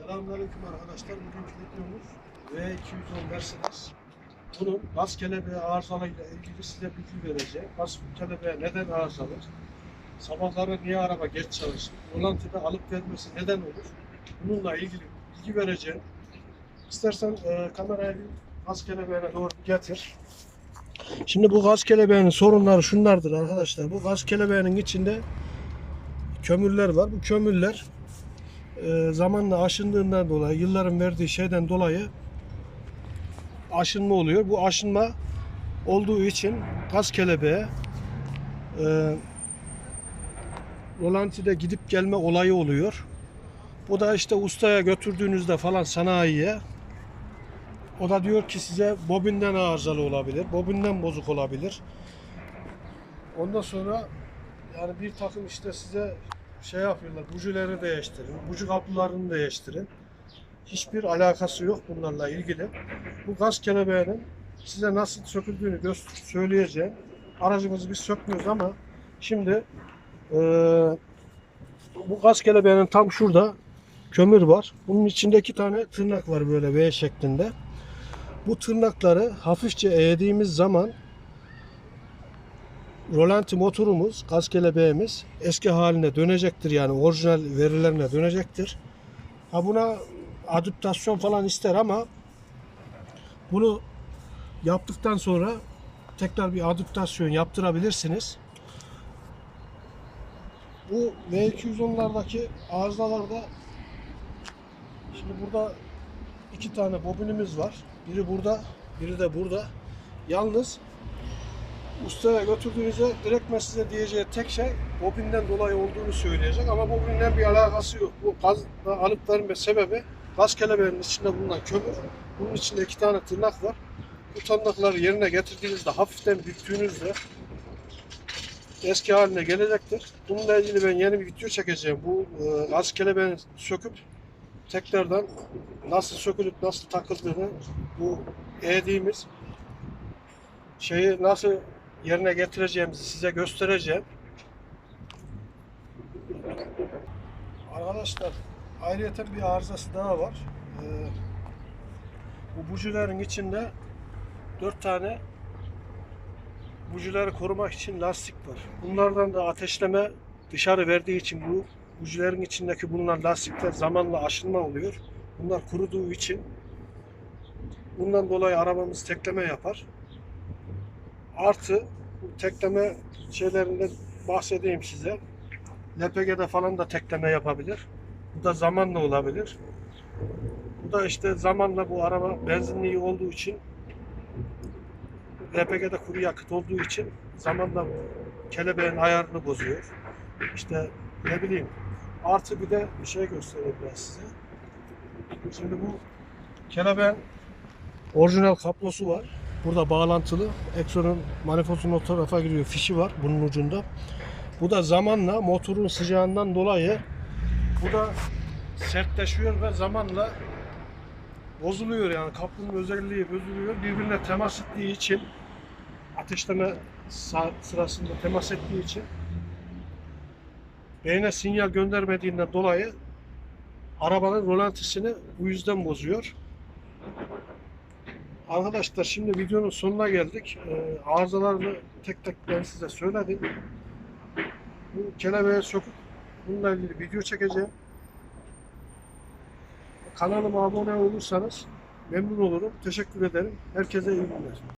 Selamünaleyküm arkadaşlar. Bugünkü videomuz V210 Mercedes. Bunun gaz kelebeği arızalarıyla ilgili size bilgi vereceğim. Gaz kelebeği neden arızalar? Sabahları niye araba geç çalışır? Rolantıda alıp vermesi neden olur? Bununla ilgili bilgi vereceğim. İstersen e, kamerayı gaz kelebeğine doğru getir. Şimdi bu gaz kelebeğinin sorunları şunlardır arkadaşlar. Bu gaz kelebeğinin içinde kömürler var. Bu kömürler e, zamanla aşındığından dolayı, yılların verdiği şeyden dolayı aşınma oluyor. Bu aşınma olduğu için gaz kelebeği e, rolantide gidip gelme olayı oluyor. Bu da işte ustaya götürdüğünüzde falan sanayiye o da diyor ki size bobinden arızalı olabilir, bobinden bozuk olabilir. Ondan sonra yani bir takım işte size şey yapıyorlar, bujileri değiştirin, buji kapılarını değiştirin. Hiçbir alakası yok bunlarla ilgili. Bu gaz kelebeğinin size nasıl söküldüğünü söyleyeceğim. Aracımızı biz sökmüyoruz ama şimdi eee, bu gaz kelebeğinin tam şurada kömür var. Bunun içinde iki tane tırnak var böyle V şeklinde. Bu tırnakları hafifçe eğdiğimiz zaman rolanti motorumuz, gaz kelebeğimiz eski haline dönecektir yani orijinal verilerine dönecektir. Ha buna adaptasyon falan ister ama bunu yaptıktan sonra tekrar bir adaptasyon yaptırabilirsiniz. Bu V210'lardaki arızalarda şimdi burada iki tane bobinimiz var. Biri burada, biri de burada. Yalnız ustaya götürdüğünüzde direkt size diyeceği tek şey bobinden dolayı olduğunu söyleyecek ama bobinden bir alakası yok. Bu gazda alıp verme sebebi gaz kelebeğinin içinde bulunan kömür. Bunun içinde iki tane tırnak var. Bu tırnakları yerine getirdiğinizde hafiften büktüğünüzde eski haline gelecektir. Bununla ilgili ben yeni bir video çekeceğim. Bu e, gaz kelebeğini söküp tekrardan nasıl sökülüp nasıl takıldığını bu eğdiğimiz şeyi nasıl yerine getireceğimizi size göstereceğim. Arkadaşlar ayrıyeten bir arızası daha var. Ee, bu bujilerin içinde dört tane bujileri korumak için lastik var. Bunlardan da ateşleme dışarı verdiği için bu bujilerin içindeki bulunan lastikler zamanla aşınma oluyor. Bunlar kuruduğu için bundan dolayı arabamız tekleme yapar. Artı tekleme şeylerinden bahsedeyim size. LPG'de falan da tekleme yapabilir. Bu da zamanla olabilir. Bu da işte zamanla bu araba benzinliği olduğu için LPG'de kuru yakıt olduğu için zamanla kelebeğin ayarını bozuyor. İşte ne bileyim artı bir de bir şey göstereyim ben size. Şimdi bu kelebeğin orijinal kablosu var. Burada bağlantılı. Exxon'un manifoldunun o tarafa giriyor. Fişi var bunun ucunda. Bu da zamanla motorun sıcağından dolayı bu da sertleşiyor ve zamanla bozuluyor yani kaplının özelliği bozuluyor. Birbirine temas ettiği için ateşleme sırasında temas ettiği için beyne sinyal göndermediğinden dolayı arabanın rolantisini bu yüzden bozuyor. Arkadaşlar şimdi videonun sonuna geldik. Ee, arızalarını tek tek ben size söyledim. Bu kelebeğe sokup bununla ilgili video çekeceğim. Kanalıma abone olursanız memnun olurum. Teşekkür ederim. Herkese iyi günler.